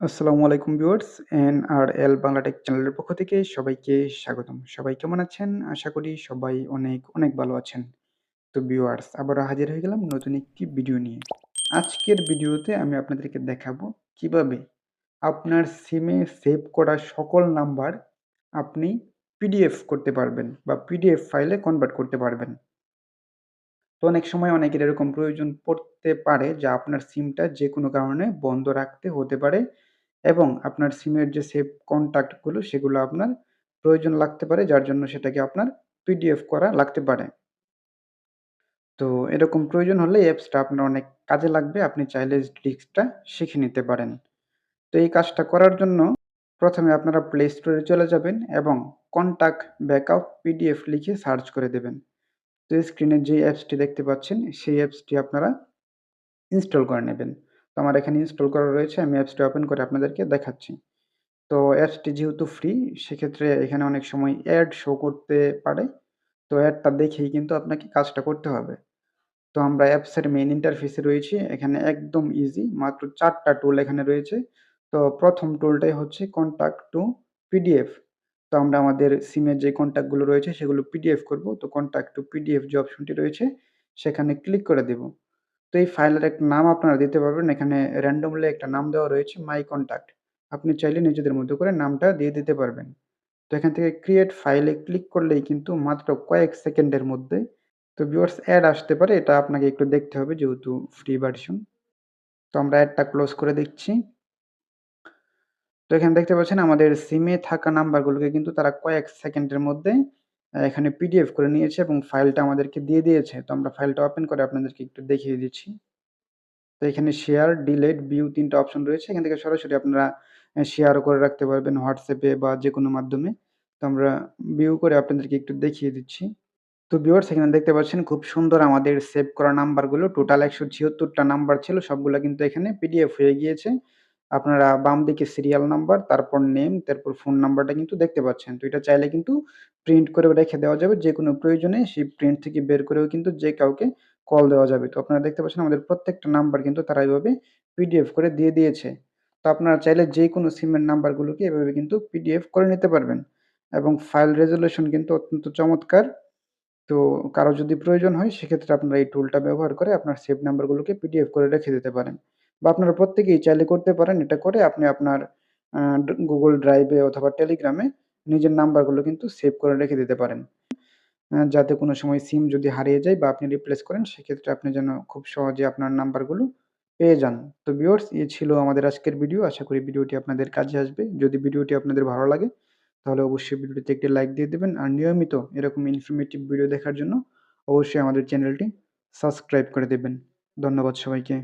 আসসালামু আলাইকুম viewers N R L Bangla tech চ্যানেলের পক্ষ থেকে সবাইকে স্বাগতম। সবাই কেমন আছেন? আশা করি সবাই অনেক অনেক ভালো আছেন। তো ভিউয়ার্স, আবারও হাজির হয়ে গেলাম নতুন একটি ভিডিও নিয়ে। আজকের ভিডিওতে আমি আপনাদেরকে দেখাবো কীভাবে আপনার সিমে সেভ করা সকল নাম্বার আপনি পিডিএফ করতে পারবেন বা পিডিএফ ফাইলে কনভার্ট করতে পারবেন। অনেক সময় অনেকের এরকম প্রয়োজন পড়তে পারে যা আপনার সিমটা যে কোনো কারণে বন্ধ রাখতে হতে পারে এবং আপনার সিমের যে সেভ কন্ট্যাক্টগুলো সেগুলো আপনার প্রয়োজন লাগতে পারে, যার জন্য সেটাকে আপনার পিডিএফ করা লাগতে পারে। তো এরকম প্রয়োজন হলে অ্যাপসটা আপনার অনেক কাজে লাগবে, আপনি চাইলে ট্রিক্সটা শিখে নিতে পারেন। তো এই কাজটা করার জন্য প্রথমে আপনারা প্লে স্টোরে চলে যাবেন এবং কন্ট্যাক্ট ব্যাকআপ পিডিএফ লিখে সার্চ করে দেবেন। তো স্ক্রিনে যে অ্যাপসটি দেখতে পাচ্ছেন, সেই অ্যাপসটি আপনারা ইনস্টল করে নেবেন। তো আমার এখানে ইনস্টল করা রয়েছে, আমি অ্যাপসটি ওপেন করে আপনাদেরকে দেখাচ্ছি। তো অ্যাপসটি যেহেতু ফ্রি সেক্ষেত্রে এখানে অনেক সময় অ্যাড শো করতে পারে। তো অ্যাডটা দেখেই কিন্তু আপনাকে কাজটা করতে হবে। তো আমরা অ্যাপসের মেইন ইন্টারফেসে রয়েছি, এখানে একদম ইজি মাত্র চারটা টুল এখানে রয়েছে। তো প্রথম টুলটাই হচ্ছে কন্ট্যাক্ট টু পিডিএফ আমরা আমাদের সিমের যে কন্ট্যাক্টগুলো রয়েছে সেগুলো পিডিএফ করব। তো কন্ট্যাক্ট টু পিডিএফ যে অপশনটি রয়েছে, সেখানে ক্লিক করে দেব। তো এই ফাইলের একটা নাম আপনারা দিতে পারবেন। এখানে র্যান্ডমলি একটা নাম দেওয়া রয়েছে মাই কন্ট্যাক্ট আপনি চাইলে নিজেদের মতো করে নামটা দিয়ে দিতে পারবেন। তো এখান থেকে ক্রিয়েট ফাইলে ক্লিক করলেই কিন্তু মাত্র কয়েক সেকেন্ডের মধ্যে তো ভিউয়ার্স অ্যাড আসতে পারে। এটা আপনাকে একটু দেখতে হবে, যেহেতু ফ্রি ভার্সন তো আমরা অ্যাডটা ক্লোজ করে দিচ্ছি। তো এখানে দেখতে পাচ্ছেন আমাদের সিমে থাকা নাম্বারগুলোকে কিন্তু তারা কয়েক সেকেন্ডের মধ্যে এখানে পিডিএফ করে নিয়েছে এবং ফাইলটা আমাদেরকে দিয়ে দিয়েছে। তো আমরা ফাইলটা ওপেন করে আপনাদেরকে একটু দেখিয়ে দিচ্ছি। তো এখানে শেয়ার ডিলেট ভিউ তিনটা অপশন রয়েছে। এখান থেকে সরাসরি আপনারা শেয়ারও করে রাখতে পারবেন হোয়াটসঅ্যাপে বা যে কোনো মাধ্যমে। তো আমরা ভিউ করে আপনাদেরকে একটু দেখিয়ে দিচ্ছি। তো ভিউয়ার্স এখানে দেখতে পাচ্ছেন খুব সুন্দর আমাদের সেভ করা নাম্বারগুলো টোটাল একশো ছিয়াত্তরটা নাম্বার ছিল, সবগুলো কিন্তু এখানে পিডিএফ হয়ে গিয়েছে। আপনারা বাম দিকে সিরিয়াল নাম্বার তারপর নেম তারপর ফোন নাম্বারটা কিন্তু দেখতে পাচ্ছেন। তো এটা চাইলে কিন্তু প্রিন্ট করে রেখে দেওয়া যাবে যে কোনো প্রয়োজনে সেই প্রিন্ট থেকে বের করেও কিন্তু যে কাউকে কল দেওয়া যাবে। তো আপনারা দেখতে পাচ্ছেন আমাদের প্রত্যেকটা নাম্বার কিন্তু তারা এইভাবে পিডিএফ করে দিয়ে দিয়েছে। তো আপনারা চাইলে যে কোনো সিমের নাম্বারগুলোকে এভাবে কিন্তু পিডিএফ করে নিতে পারবেন। এবং ফাইল রেজলিউশন কিন্তু অত্যন্ত চমৎকার। তো কারও যদি প্রয়োজন হয়, সেক্ষেত্রে আপনারা এই টুলটা ব্যবহার করে আপনার সেভ নাম্বারগুলোকে পিডিএফ করে রেখে দিতে পারেন। বা আপনারা প্রত্যেকেই চাইলে করতে পারেন এটা করে আপনি আপনার গুগল ড্রাইভে অথবা টেলিগ্রামে নিজের নাম্বারগুলো কিন্তু সেভ করে রেখে দিতে পারেন। যাতে কোনো সময় সিম যদি হারিয়ে যায় বা আপনি রিপ্লেস করেন, সেক্ষেত্রে আপনি যেন খুব সহজে আপনার নাম্বারগুলো পেয়ে যান। তো ভিউয়ার্স এই ছিল আমাদের আজকের ভিডিও। আশা করি ভিডিওটি আপনাদের কাজে আসবে। যদি ভিডিওটি আপনাদের ভালো লাগে, তাহলে অবশ্যই ভিডিওটিতে একটি লাইক দিয়ে দেবেন। আর নিয়মিত এরকম ইনফরমেটিভ ভিডিও দেখার জন্য অবশ্যই আমাদের চ্যানেলটি সাবস্ক্রাইব করে দেবেন। ধন্যবাদ সবাইকে।